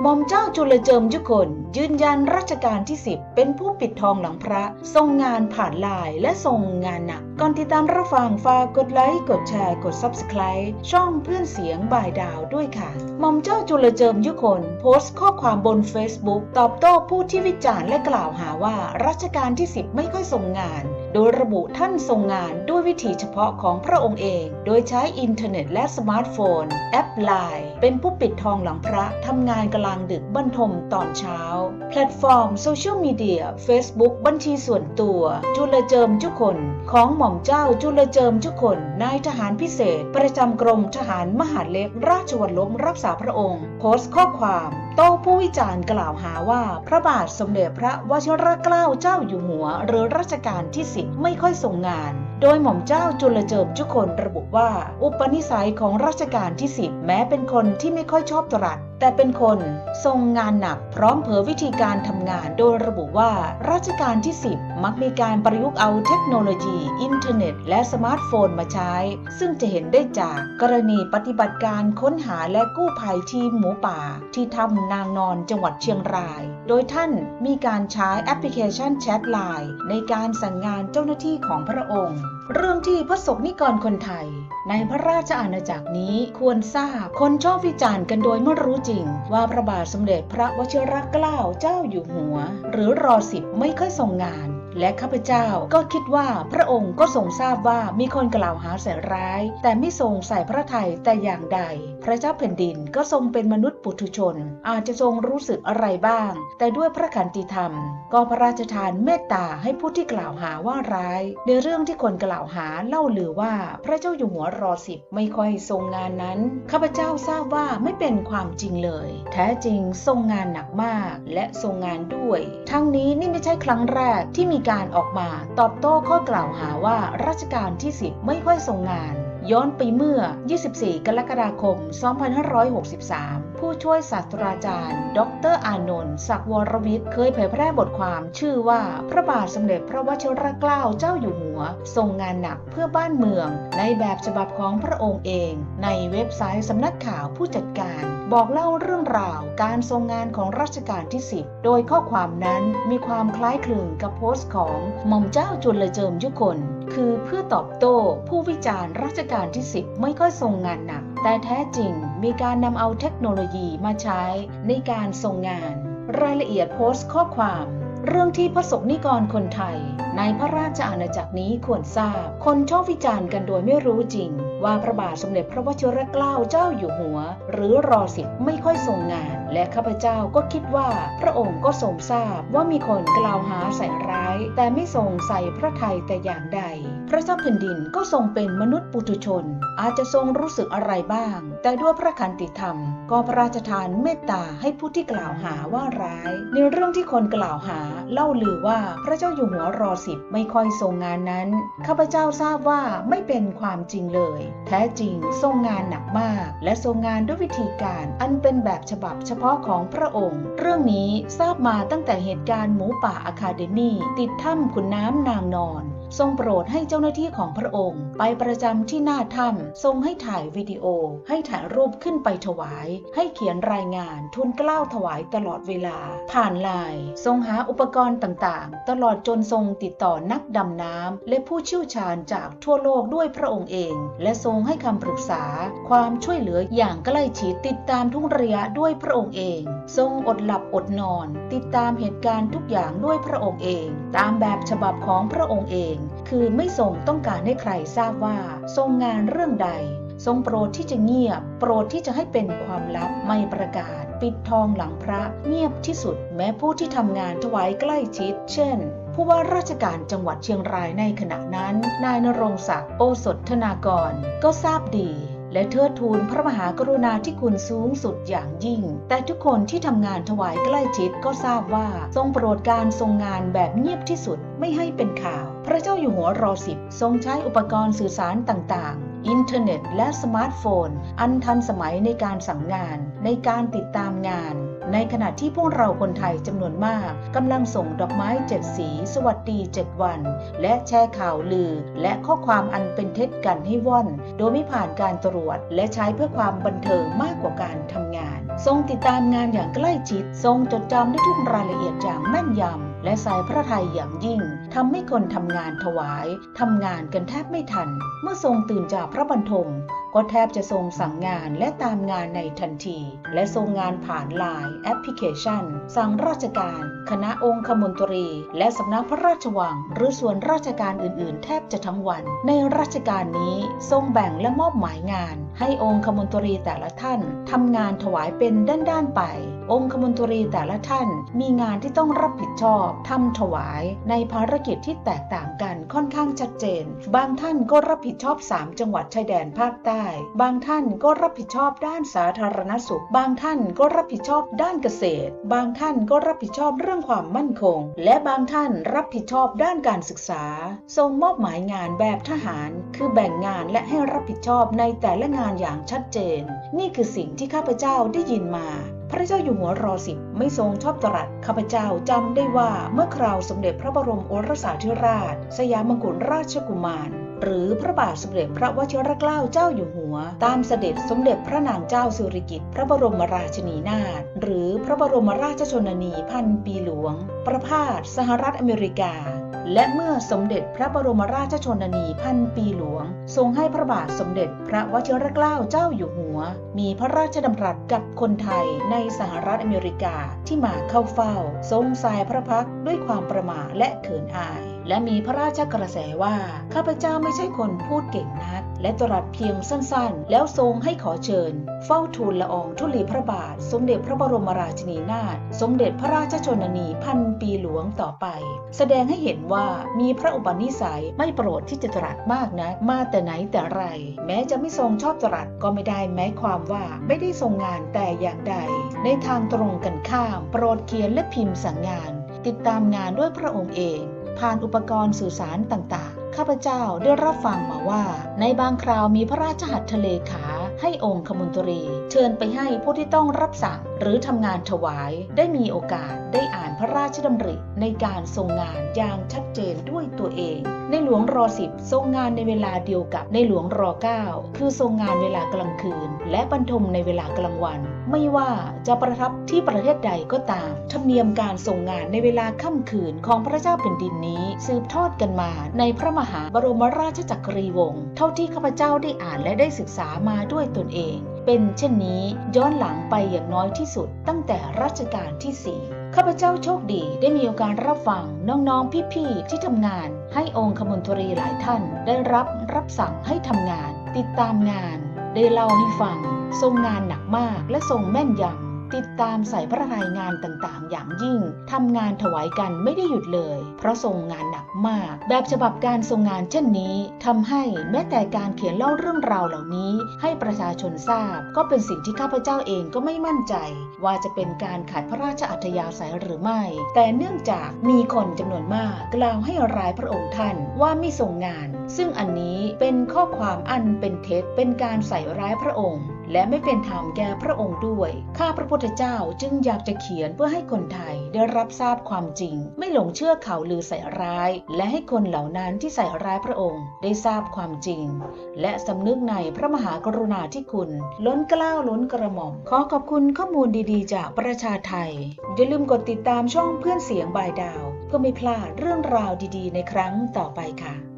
หม่อมเจ้าจุลเจิมยุคนยืนยันรัชกาลที่ 10 เป็นผู้ปิดทองหลังพระ ทรงงานผ่านไลน์และทรงงานหนัก ก่อนติดตามรับฟังฝากกดไลค์ กดแชร์ กด Subscribe ช่องเพื่อนเสียงบ่ายดาวด้วยค่ะหม่อมเจ้าจุลเจิมยุคนโพสต์ข้อความบน Facebook ตอบโต้ผู้ที่วิจารณ์และกล่าวหาว่ารัชกาลที่ 10 ไม่ค่อยทรงงาน โดยระบุท่านทรงงานด้วยวิธีเฉพาะของพระองค์เอง โดยใช้อินเทอร์เน็ตและสมาร์ทโฟน แอปไลน์เป็นผู้ปิดทองหลังพระทำงานกลางดึกบรรทมตอนเช้า แพลตฟอร์มโซเชียลมีเดีย Facebook บัญชีส่วนตัว จุลเจิมจุคน ของหม่อมเจ้าจุลเจิมจุคนนายทหารพิเศษ ประจำกรมทหารมหาดเล็ก ราชวัลลบรักษาพระองค์ โพสต์ข้อความโต้ผู้วิจารณ์กล่าวหาว่า พระบาทสมเด็จพระวชิรเกล้าเจ้าอยู่หัวหรือรัชกาลที่10ไม่ค่อยส่งงาน โดยหม่อมเจ้าจุลเจิมจุคนระบุว่า อุปนิสัยของรัชกาลที่ 10 แม้เป็นคนที่ไม่ค่อยชอบตรัส แต่เป็นคนทรงงานหนักพร้อมเผยวิธีการทำงานโดยระบุว่ารัชกาลที่ 10 มักมีการประยุกต์เอาเทคโนโลยี อินเทอร์เน็ต และสมาร์ทโฟนมาใช้ ซึ่งจะเห็นได้จากกรณีปฏิบัติการค้นหาและกู้ภัยทีมหมูป่า ที่ถ้ำนางนอนจังหวัดเชียงราย โดยท่านมีการใช้แอปพลิเคชันแชทไลน์ในการสั่งงานเจ้าหน้าที่ของพระองค์เรื่องที่พระสงฆ์นิกรคนไทย ในพระราชอาณาจักรนี้ควรทราบคนชอบวิจารณ์กันโดยไม่รู้จริง ว่าพระบาทสมเด็จพระวชิรเกล้าเจ้าอยู่หัว หรือรอสิบไม่ค่อยทรงงาน และข้าพเจ้าก็คิดว่าพระองค์ก็ทรงทราบว่ามีคนกล่าวหาใส่ร้าย แต่ไม่ทรงใส่พระทัยแต่อย่างใด พระเจ้าแผ่นดินก็ทรงเป็นมนุษย์ปุถุชน อาจจะทรงรู้สึกอะไรบ้าง แต่ด้วยพระขันติธรรม ก็พระราชทานเมตตาให้ผู้ที่กล่าวหาว่าร้าย ในเรื่องที่คนกล่าวหาเล่าลือว่าพระเจ้าอยู่หัวรอสิบไม่ค่อยทรงงานนั้นข้าพเจ้าทราบว่าไม่เป็นความจริงเลย แท้จริงทรงงานหนักมากและทรงงานด้วย ทั้งนี้นี่ไม่ใช่ครั้งแรกที่มีการออกมาตอบโต้ข้อกล่าวหาว่ารัชกาลที่ 10 ไม่ค่อยทรงงาน ย้อนไปเมื่อ 24 กรกฎาคม 2563 ผู้ช่วยศาสตราจารย์ ดรอานนท์ศักวรวิทย์เคยเผยแพร่บทความชื่อว่าพระบาทสมเด็จพระวชิรเกล้าเจ้าอยู่หัว ทรงงานหนักเพื่อบ้านเมือง ในแบบฉบับของพระองค์เอง ในเว็บไซต์สำนักข่าวผู้จัดการ บอกเล่าเรื่องราวการทรงงานของรัชกาลที่ 10 โดยข้อความนั้นมีความคล้ายคลึงกับโพสต์ของหม่อมเจ้าจุลเจิมยุคน คือเพื่อตอบโต้ผู้วิจารณ์รัชกาลที่ 10 ไม่ค่อยทรงงานหนัก แต่แท้จริงมีการนำเอาเทคโนโลยีมาใช้ในการทรงงาน รายละเอียดโพสต์ข้อความ เรื่องที่พระสงฆ์นิกรคนไทย ในพระราชอาณาจักรนี้ควรทราบ คนชอบวิจารณ์กันโดยไม่รู้จริง ว่าพระบาทสมเด็จพระวชิรเกล้าเจ้าอยู่หัว หรือรอสิบไม่ค่อยทรงงาน และข้าพเจ้าก็คิดว่าพระองค์ก็ทรงทราบว่ามีคนกล่าวหาใส่ร้าย แต่ไม่ทรงใส่พระทัยแต่อย่างใด พระเจ้าแผ่นดินก็ทรงเป็นมนุษย์ปุถุชน อาจจะทรงรู้สึกอะไรบ้าง แต่ด้วยพระคันติธรรม ก็พระราชทานเมตตาให้ผู้ที่กล่าวหาว่าร้าย ในเรื่องที่คนกล่าวหาเล่าลือว่าพระเจ้าอยู่หัวรอสิบไม่ค่อยทรงงานนั้นข้าพเจ้าทราบว่าไม่เป็นความจริงเลย แท้จริงทรงงานหนักมาก และทรงงานด้วยวิธีการอันเป็นแบบฉบับเฉพาะของพระองค์ เรื่องนี้ทราบมาตั้งแต่เหตุการณ์หมูป่าอะคาเดมี่ติดถ้ำขุนน้ำนางนอน ทรงโปรดให้เจ้าหน้าที่ของพระองค์ ไปประจำที่หน้าถ้ำทรงให้ถ่ายวิดีโอ ให้ถ่ายรูปขึ้นไปถวาย ให้เขียนรายงานทูลเกล้าวถวายตลอดเวลา ผ่านไลน์ทรงหาอุปกรณ์ต่างๆ ตลอดจนทรงติดต่อนักดำน้ำและผู้เชี่ยวชาญจากทั่วโลกด้วยพระองค์เอง และทรงให้คำปรึกษา ความช่วยเหลืออย่างใกล้ชิดติดตามทุกระยะด้วยพระองค์เอง ทรงอดหลับอดนอน ติดตามเหตุการณ์ทุกอย่างด้วยพระองค์เอง ตามแบบฉบับของพระองค์เองคือไม่ทรงต้องการให้ใครทราบว่า ทรงงานเรื่องใด ทรงโปรดที่จะเงียบ โปรดที่จะให้เป็นความลับไม่ประกาศ ปิดทองหลังพระเงียบที่สุด แม้ผู้ที่ทำงานถวายใกล้ชิด เช่นผู้ว่าราชการจังหวัดเชียงรายในขณะนั้น นายนรงศักดิ์โอสถธนากร ก็ทราบดี และเทิดทูนพระมหากรุณาธิคุณสูงสุดอย่างยิ่ง แต่ทุกคนที่ทำงานถวายใกล้ชิดก็ทราบว่า ทรงโปรดการทรงงานแบบเงียบที่สุดไม่ให้เป็นข่าว พระเจ้าอยู่หัวรอสิบทรงใช้อุปกรณ์สื่อสารต่างๆ อินเทอร์เน็ต และสมาร์ทโฟน อันทันสมัยในการสั่งงาน ในการติดตามงาน ในขณะที่พวกเราคนไทยจำนวนมากกำลังส่งดอกไม้เจ็ดสี สวัสดีเจ็ดวัน และแชร์ข่าวลือ และข้อความอันเป็นเท็จกันให้ว่อน โดยไม่ผ่านการตรวจ และใช้เพื่อความบันเทิงมากกว่าการทำงาน ทรงติดตามงานอย่างใกล้ชิด ทรงจดจำได้ทุกรายละเอียดอย่าง นยำและสายพระทัยอย่างยิ่งทำให้คนทำงานถวายทำงานกันแทบไม่ทัน เมื่อทรงตื่นจากพระบรรทม ก็แทบจะทรงสั่งงานและตามงานในทันที และทรงงานผ่านไลน์แอปพลิเคชัน สั่งราชการ คณะองคมนตรี และสำนักพระราชวัง หรือส่วนราชการอื่น ๆ แทบจะทั้งวัน ในราชการนี้ทรงแบ่งและมอบหมายงาน ให้องคมนตรีแต่ละท่านทำงานถวายเป็นด้าน ๆ ไป องคมนตรีแต่ละท่านมีงานที่ต้องรับผิดชอบทำถวายในภารกิจที่แตกต่างกันค่อนข้างชัดเจน บางท่านก็รับผิดชอบ 3 จังหวัดชายแดนภาคใต้บางท่านก็รับผิดชอบด้านสาธารณสุข บางท่านก็รับผิดชอบด้านเกษตร บางท่านก็รับผิดชอบเรื่องความมั่นคง และบางท่านรับผิดชอบด้านการศึกษา ทรงมอบหมายงานแบบทหาร คือแบ่งงานและให้รับผิดชอบในแต่ละงานอย่างชัดเจน นี่คือสิ่งที่ข้าพเจ้าได้ยินมาพระเจ้าอยู่หัวรอสิบไม่ทรงชอบตรัสข้าพเจ้าจำได้ว่าเมื่อคราวสมเด็จพระบรมโอรสาธิราช สยามกุฎราชกุมาร หรือพระบาทสมเด็จพระวชิรเกล้าเจ้าอยู่หัว ตามเสด็จสมเด็จพระนางเจ้าสิริกิติ์พระบรมราชินีนาถหรือพระบรมราชชนนีพันปีหลวง ประพาสสหรัฐอเมริกาและเมื่อสมเด็จพระบรมราชชนนีพันปีหลวง ทรงให้พระบาทสมเด็จพระวชิรเกล้าเจ้าอยู่หัว มีพระราชดำรัสกับคนไทยในสหรัฐอเมริกาที่มาเข้าเฝ้า ทรงสายพระพักด้วยความประมาและเขินอาย และมีพระราชกระแสว่า ข้าพเจ้าไม่ใช่คนพูดเก่งนัก และตรัสเพียงสั้นๆ แล้วทรงให้ขอเชิญ เฝ้าทูลละอองธุลีพระบาท สมเด็จพระบรมราชินีนาถสมเด็จพระราชชนนีพันปีหลวงต่อไป แสดงให้เห็นว่ามีพระอุปนิสัยไม่โปรดที่จะตรัสมากนะมาแต่ไหนแต่ไร แม้จะไม่ทรงชอบตรัสก็ไม่ได้แม้ความว่าไม่ได้ทรงงานแต่อย่างใด ในทางตรงกันข้าม โปรดเขียนและพิมพ์สั่งงาน ติดตามงานด้วยพระองค์เอง ผ่านอุปกรณ์สื่อสารต่างๆ ข้าพเจ้าได้รับฟังมาว่า ในบางคราวมีพระราชหัตถเลขาให้องค์ขมนตรี เชิญไปให้ผู้ที่ต้องรับสั่งหรือทำงานถวายได้มีโอกาสได้อ่านพระราชดำริในการทรงงานอย่างชัดเจนด้วยตัวเอง ในหลวงรอสิบทรงงานในเวลาเดียวกับในหลวงรอเก้าคือทรงงานเวลากลางคืน และบรรทมในเวลากลางวัน ไม่ว่าจะประทับที่ประเทศใดก็ตาม ธรรมเนียมการทรงงานในเวลาค่ำคืนของพระเจ้าแผ่นดินนี้ สืบทอดกันมาในพระมหาบรมราชจักรีวงศ์เท่าที่ข้าพเจ้าได้อ่านและได้ศึกษามาด้วยตนเอง เป็นเช่นนี้ย้อนหลังไปอย่างน้อยที่สุดตั้งแต่รัชกาลที่สี่ข้าพเจ้าโชคดีได้มีโอกาสรับฟังน้องๆพี่ๆที่ทำงาน ให้องค์คมนตรีหลายท่าน ได้รับรับสั่งให้ทำงาน ติดตามงาน ได้เล่าให้ฟัง ทรงงานหนักมากและทรงแม่นยำ ติดตามใส่พระรายงานต่างๆ อย่างยิ่งทำงานถวายกันไม่ได้หยุดเลย เพราะทรงงานหนักมาก แบบฉบับการทรงงานเช่นนี้ทำให้แม้แต่การเขียนเล่าเรื่องราวเหล่านี้ ให้ประชาชนทราบ ก็เป็นสิ่งที่ข้าพเจ้าเองก็ไม่มั่นใจ ว่าจะเป็นการขัดพระราชอัธยาศัยหรือไม่ แต่เนื่องจากมีคนจำนวนมากกล่าวให้ร้ายพระองค์ท่านว่าไม่ทรงงาน ซึ่งอันนี้เป็นข้อความอันเป็นเท็จเป็นการใส่ร้ายพระองค์ และไม่เป็นธรรมแก่พระองค์ด้วยข้าพระพุทธเจ้าจึงอยากจะเขียนเพื่อให้คนไทยได้รับทราบความจริง ไม่หลงเชื่อข่าวลือใส่ร้าย และให้คนเหล่านั้นที่ใส่ร้ายพระองค์ได้ทราบความจริง และสำนึกในพระมหากรุณาธิคุณ ล้นเกล้าวล้นกระหม่อม ขอขอบคุณข้อมูลดีๆ จากประชาไทย อย่าลืมกดติดตามช่องเพื่อนเสียงบายดาว เพื่อไม่พลาดเรื่องราวดีๆ ในครั้งต่อไปค่ะ